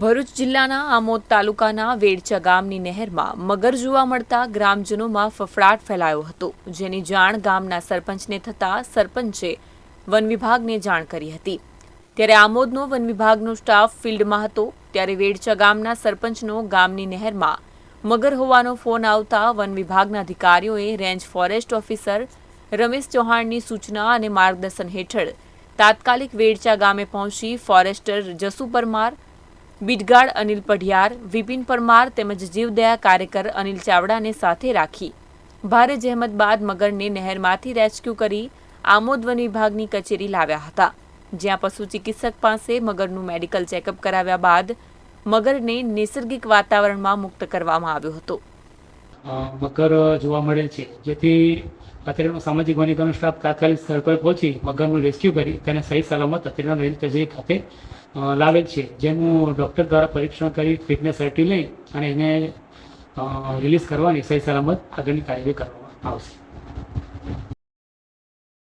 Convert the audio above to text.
ભરૂચ જિલ્લાના આમોદ તાલુકાના વેડચા ગામની નહેરમાં મગર જોવા મળતા ગ્રામજનોમાં ફફડાટ ફેલાયો હતો, જેની જાણ ગામના સરપંચને થતાં સરપંચે વન વિભાગને જાણ કરી હતી. ત્યારે આમોદનો વન વિભાગનો સ્ટાફ ફિલ્ડમાં હતો, ત્યારે વેડચા ગામના સરપંચનો ગામની નહેરમાં મગર હોવાનો ફોન આવતા વન વિભાગના અધિકારીઓએ રેન્જ ફોરેસ્ટ ઓફિસર રમેશ ચૌહાણની સૂચના અને માર્ગદર્શન હેઠળ તાત્કાલિક વેડચા ગામે પહોંચી forester Jasu Parmar beat guard Anil Padhiyar, Vipin Parmar તેમજ જીવદયા કાર્યકર અનિલ ચાવડાને સાથે રાખી. ભારે જહેમત બાદ મગરને નહેરમાંથી રેસ્ક્યુ કરી આમોદ વન વિભાગની કચેરી લાવ્યા હતા, જ્યાં પશુ ચિકિત્સક પાસે મગરનું મેડિકલ ચેકઅપ કરાવ્યા બાદ મગરને નૈસર્ગિક વાતાવરણમાં મુક્ત કરવામાં આવ્યો હતો. મગર જોવા મળેલ છે. જેથી અત્રેનો સામાજિક વનીકરણ સ્ટાફ તાત્કાલિક સ્થળ પર પહોંચી મગરનું રેસ્ક્યુ કરી તેને સહી સલામત અત્રેના રેલ કચેરી ખાતે લાવેલ છે. જેનું ડૉક્ટર દ્વારા પરીક્ષણ કરી ફિટનેસ સર્ટી લઈ અને એને રિલીઝ કરવાની સહી સલામત આગળની કાર્યવાહી કરવામાં આવશે.